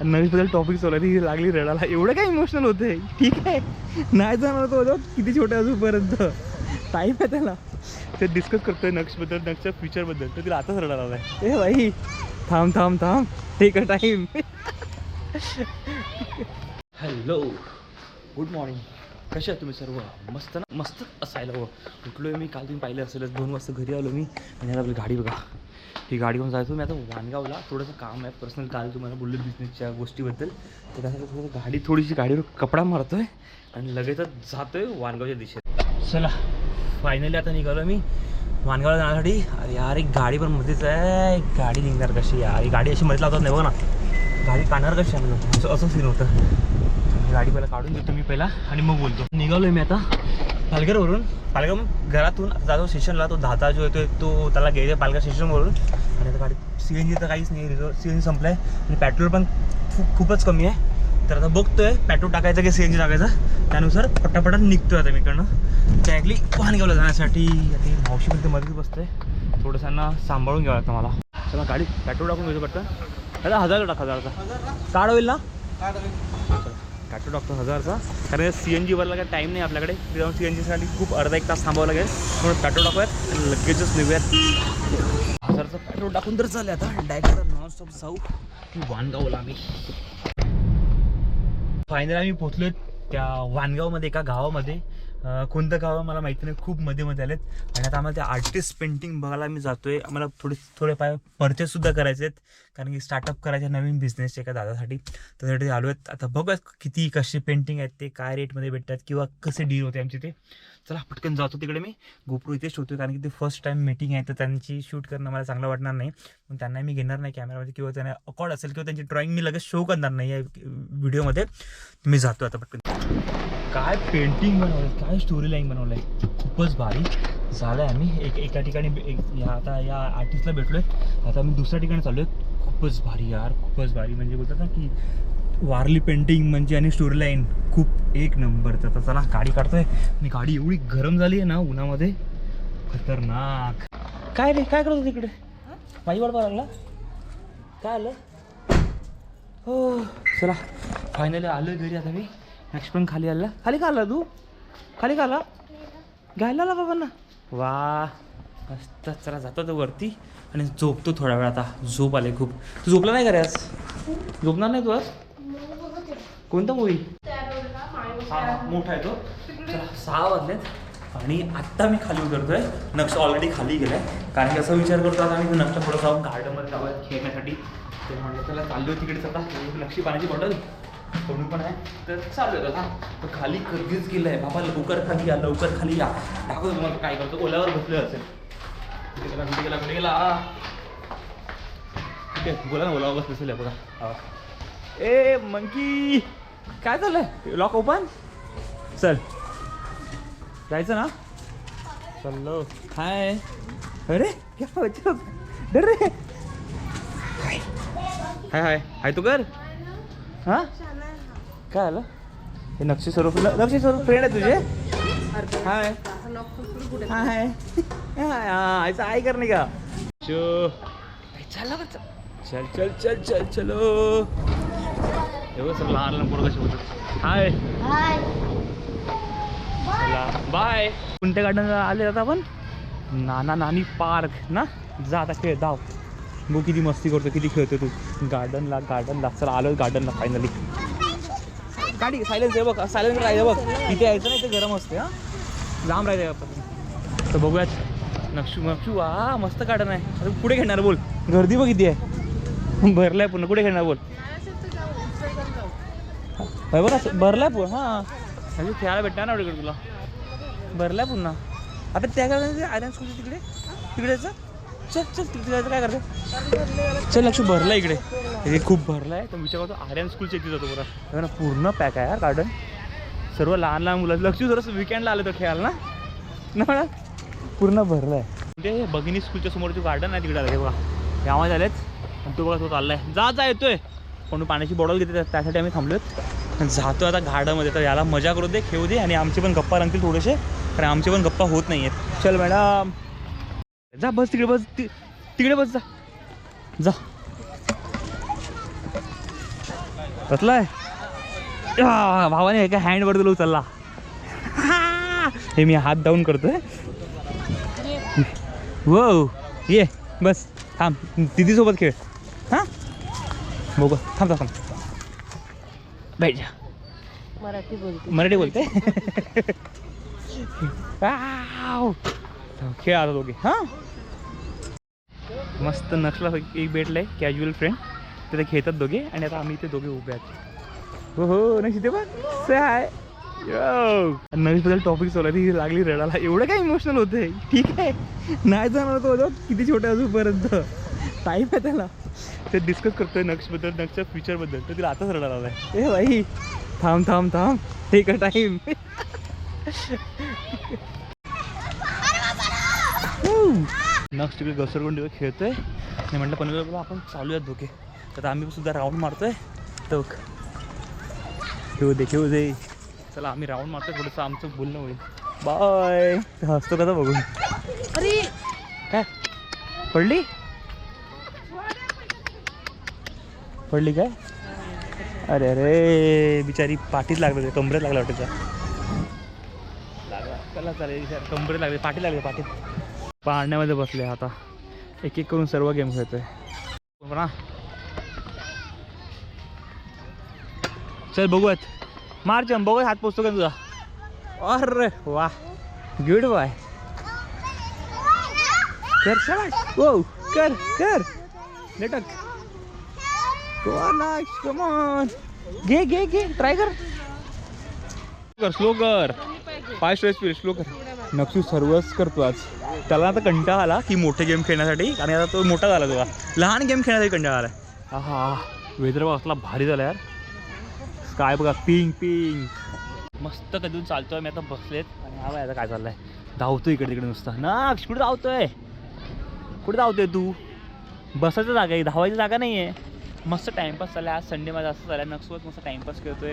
नवीन topic चालू आहे ती लागली रडायला. एवढं काय इमोशनल होते ठीक आहे. नाही जाणार तो होतो किती छोटे अजूनपर्यंत. टाईम आहे त्याला. ते डिस्कस करतोय नक्षबद्दल नक्षच्या फ्युचरबद्दल तर तिला आताच रडायला आलाय. ए भाई थांब थांब थांब. Take a time hello good morning कसे तुम्ही सर्व? मस्त ना? मस्त असायला हो. उठलो आहे मी काल तुम्ही पाहिलं असेलच. दोन वाजता घरी आलो मी. आणि आता आपली गाडी बघा. ही गाडी घेऊन जायचो मी आता वानगावला. थोडंसं काम आहे. पर्सनल काल तुम्हाला बोललो बिझनेसच्या गोष्टीबद्दल. तर त्यासाठी थोडं गाडी थोडीशी गाडीवर कपडा मारतोय. आणि लगेचच जातोय वानगावच्या दिशेत चला फायनली आता निघालो मी वानगावला जाण्यासाठी. अरे यार एक गाडी पण मध्येच आहे. गाडी निघणार कशी यार? ही गाडी अशी मध्ये लावतात नाही बघ ना. गाडी काढणार कशी आम्ही असं असं सीन होतं. गाडी पहिला काढून देतो मी पहिला आणि मग बोलतो. निघालोय मी आता पालघरवरून. पालघर घरातून आता जातो स्टेशनला तो धाता जो येतोय तो त्याला घ्यायचा पालघर स्टेशनवरून. आणि आता गाडी सी एन जी तर काहीच नाही सी एन जी संपलं आहे आणि पेट्रोल पण खूप खूपच कमी आहे. तर आता बघतोय पेट्रोल टाकायचं की सी एन जी टाकायचं? त्यानुसार पटापटा निघतोय आता मी इकडनं. डायरेक्टली वाहनगावला जाण्यासाठी. आता मावशी पण ते मध्येच बसतोय. थोडंसं सांभाळून घ्यावं लागतं मला. चला गाडी पेट्रोल टाकून घेतो पटकन. दादा हजारला टाक हजारचा कार्ड होईल. ना काटो टाकतो हजारचा. कारण सी एन जीवरला काही टाईम नाही आपल्याकडे. तिथे जाऊन सी एन जीसाठी खूप अर्धा एक तास थांबावं लागेल. म्हणून पेट्रोल टाकूयात आणि लगेचच निघूयात. हजारचं पेट्रोल टाकून तर चालेल आता. डायरेक्ट नॉनस्टॉप जाऊ की वानगावला आम्ही. फायनल आम्ही पोचलो त्या वानगावमध्ये एका गावामध्ये. कोणतं गाव आहे मला माहिती नाही. खूप मध्ये मध्ये आलेत. आणि आता आम्हाला ते आर्टिस्ट पेंटिंग बघायला मी जातोय. आम्हाला थोडे थोडे पाय परचेस सुद्धा करायचे आहेत. कारण की स्टार्टअप करायचे नवीन बिझनेस एका दादासाठी. त्यासाठी आलो आहेत. आता बघूयात किती कशी पेंटिंग आहेत ते काय रेटमध्ये भेटतात किंवा कसे डील होते आमचे ते. चला पटकन जातो तिकडे मी. गोप्रो इथे ठेवतोय. कारण की ते फर्स्ट टाइम मीटिंग आहे. तर त्यांची शूट करणं मला चांगलं वाटणार नाही. पण त्यांना मी घेणार नाही कॅमेरामध्ये किंवा त्यांना अकॉर्ड असेल किंवा त्यांची ड्रॉइंग मी लगेच शो करणार नाही या व्हिडिओमध्ये मी जातो आता पटकन. काय पेंटिंग बनवलं काय स्टोरी लाईन बनवलं आहे खूपच भारी. झालं आहे आम्ही. एक एका ठिकाणी एक या आता या आर्टिस्टला भेटलो आहे आता आम्ही दुसऱ्या ठिकाणी चाललो आहे खूपच भारी यार. खूपच भारी. म्हणजे बोलतात ना की वारली पेंटिंग म्हणजे आणि स्टोरी लाईन खूप एक नंबर तर आता चला गाडी काढतोय. आणि गाडी एवढी गरम झाली आहे ना उन्हामध्ये. खतरनाक. काय रे? काय करत तिकडे? माझी वाट लागला? काय आलं? हो चला. फायनली आलो घरी आता मी. नेक्स्ट पण खाली आला खाली का आला तू? खाली घाला. घ्यायला आला बाबांना वा मस्त चला जातो तो वरती आणि झोपतो थोडा वेळ आता. झोप आले खूप. तू झोपला नाही का रे आज? झोपणार नाही तू आज? कोणता मूवी मोठा आहे तो. चला सहा वाजलेत आणि आत्ता मी खाली उतरतोय. नक्षा ऑलरेडी खाली गेलाय. कारण की असा विचार करतो आता आम्ही नक्षा पुढे जाऊन गार्डनमध्ये जाऊया खेळण्यासाठी. तर म्हणलं त्याला चाललो तिकडे आता लक्षी पाण्याची बॉटल कोणी पण आहे तर चालू आहे आता तर खाली कधीच गेलंय बाबा लवकर खाली या लवकर खाली या. दाखवतो तुम्हाला काय करतो. ओल्यावर बसले असेल कुठे गेला कुठे गेला कुठे गेला. ठीक आहे बोला ना ओलावर बसले असेल बघा. ए मंकी! काय झालंय लॉक ओपन चल. जायचं ना? चल्लो. हाय. अरे क्या रे हाय हाय हाय. हाय तू कर. हां? काय आलं? हे नक्षी स्वरूप नक्षी स्वरूप फ्रेंड आहे तुझे? हाय. हाय हाय. हा याचं आय करणे का? चो. चल चल. चल चल चल चलो एवढं सर लहान लहान पोरं कसे होतात हाय. बाय. कोणत्या गार्डनला आले आता आपण? नाना नानी पार्क ना? जा आता खेळ धाव. बघू किती मस्ती करतो किती खेळतो तू. गार्डनला गार्डनला चला आलो गार्डनला फायनली गाडी सायलेन्स आहे बघ सायलेन्स राहिलं बघ. इथे यायचं नाही ते गरम असते हा. लांब राहायचं आपण. तर बघूयात. नक्षू नक्षू वा मस्त गार्डन आहे. आता कुठे खेळणार बोल. गर्दी बघ किती आहे. भरलाय पूर्ण. कुठे खेळणार बोल. होय बघा भरलाय पूर्ण हां. अजून खेळायला भेटणार ना तिकडे तुला. भरलाय पुन्हा आता त्या गाड्या आयरन स्कूल तिकडे? तिकडे चल चल तिथे जायचं काय करते? चल लक्ष भरलं इकडे. हे खूप भरलं आहे. तर विचार करतो आर्यन स्कूलच्या इथे जातो बरं. पूर्ण पॅक आहे यार गार्डन सर्व लहान लहान मुलं. लक्ष जरं विकेंडला आलं तर खेळायला ना? ना मॅडम? पूर्ण भरलं आहे. ते बगिनी स्कूलच्या समोर जो गार्डन आहे तिकडे. आलं हे बघा यामध्ये आलेच आणि तो बघा तो चाललाय. जा जा येतोय. कोणी पाण्याची बॉटल घेते त्यासाठी आम्ही थांबलोत जातो आता घाडामध्ये तर याला मजा करू दे खेळू दे. आणि आमचे पण गप्पा रंगतील थोडेसे. कारण आमचे पण गप्पा होत नाही आहेत चल मॅडम. जा बस तिकडे बस तिकडे बस जा. जा. बसलाय? आ, भावाने एका हँडवर तुला उचलला. हे मी हात डाऊन करतोय. वो ये बस थांब. दिदीसोबत खेळ. हां? बघू थांब थांब बैठ जा. मराठी बोलते. मराठी बोलते. खेळ आता दोघे. हां? मस्त नक्षला एक आहे कॅज्युअल फ्रेंड तिथे खेळतात दोघे आणि आता आम्ही इथे दोघे उभे आहेत. हो हो नक्की ते पण हाय. नवीन बद्दल टॉपिक चालू आहे. ती लागली रडाला एवढं काय इमोशनल होतंय? ठीक आहे. नाही जाणार तो होतो किती छोटे अजूनपर्यंत? टाईम आहे त्याला. ते डिस्कस करतोय नक्षबद्दल नक्षच्या फ्युचरबद्दल तर तिला आताच रडाला आलाय. ए बाई. थांब थांब थांब. टेक अ टाईम नक्स तिकडे घसरगुंडीवर खेळतोय. आणि म्हटलं पण आपण चालूयात धोके तर आम्ही सुद्धा राऊंड मारतोय. तो खेळू दे खेळू दे. चला आम्ही राऊंड मारतोय थोडंसं आमचं बोलणं होईल. बाय हसतो कसा बघून. अरे! काय? पडली? पडली काय? अरे अरे बिचारी पाठीत लागलं ते कमरेत लागला वाटतं लागला त्याला चालेल कमरेत लागले पाठी लागले पाठीत. पाळण्यामध्ये बसले आता. एक एक करून सर्व गेम खेळतोय. ना. चल बघूयात. मार जम बघूया हात पोचतो का तुझा? अरे वा. गुड बाय कर शाबाश ओ कर कर. नेटक. कमॉन घे घे घे. ट्राय कर. कर स्लो कर. पाय स्ट्रेस स्पीड स्लो कर. नक्षू सर्वच करतो आज त्याला आता कंटाळा आला की मोठे गेम खेळण्यासाठी. आणि आता तो मोठा झाला तुला लहान गेम खेळण्यासाठी कंटाळा आला हा हा वेदर असला भारी झाला यार. काय बघा पिंग पिंग मस्त कधून चालतोय मी आता बसलेत. आणि हा आता काय चाललंय. धावतोय इकडे तिकडे नुसता. ना कुठे धावतोय? कुठे धावतोय तू? बसायचं जागा आहे धावायची जागा नाही आहे मस्त टाइमपास चालला आज संडे माझा असं झाला नक्सोबत मस्त टाइमपास करतो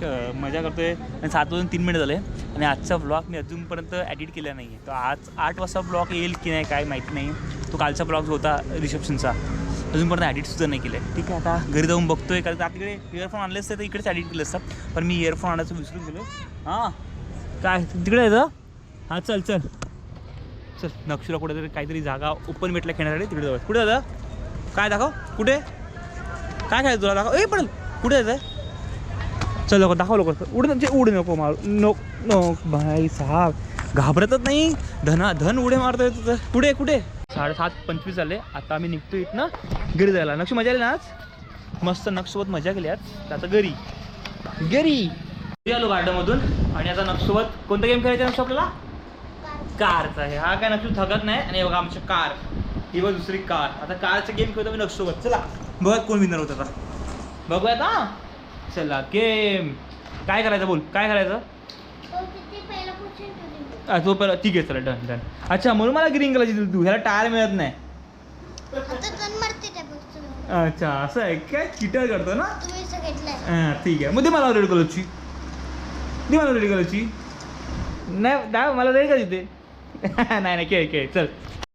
क- मजा करतो आहे आणि सात वाजून तीन मिनिट झाले. आणि आजचा ब्लॉग मी अजूनपर्यंत ॲडिट केला नाही आहे तर आज आठ वाजता ब्लॉग येईल की नाही काय माहिती नाही. तो कालचा ब्लॉग जो होता रिसेप्शनचा अजूनपर्यंत ॲडिटसुद्धा नाही केलं आहे ठीक आहे आता घरी जाऊन बघतो आहे कारण तिकडे इयरफोन आणले असते तर इकडेच ॲडिट केलं असतात. पण मी इयरफोन आणायचं विसरून गेलो हां. काय तिकडे येतं हां चल चल. चल नक्षुला कुठेतरी काहीतरी जागा ओपन भेटल्या खेळण्यासाठी तिकडे जाऊ कुठे दादा काय दाखव. कुठे? काय खायचं तुला? दाखव. ए पण कुठे जायचं चल लवकर दाखव लवकर. उड म्हणजे उड नको मार. नो नो भाई साहेब. घाबरतच नाही. धना धन उडे मारतोय तुझं कुठे कुठे साडेसात पंचवीस झाले. आता आम्ही निघतो इथनं घरी जायला. नक्ष मजा आली ना आज? मस्त नक्षसोबत मजा केली आज. त्याचं आता घरी. घरी. आलो गार्डनमधून. आणि आता नक्षसोबत कोणता गेम खेळायचा नक्ष आपल्याला? कारचा आहे. हा काय नक्ष थकत नाही. आणि बघा आमची कार. ही बघ दुसरी कार. आता कारचा गेम खेळतो मी नक्षसोबत चला. बघत कोण विनर होतं आता. बघूयात हा. चला गेम काय करायचं बोल काय करायचं? आ, तो पहिला ठीक आहे चला डन डन अच्छा म्हणून मला ग्रीन कलरची दिली तू ह्याला टायर मिळत नाही. अच्छा असं आहे काय? चिटर करतो ना? हा, ठीक आहे. मग दे मला रेड कलरची दे मला रेड कलरची नाही दा मला रेड का तिथे? नाही नाही खेळ खेळ चल.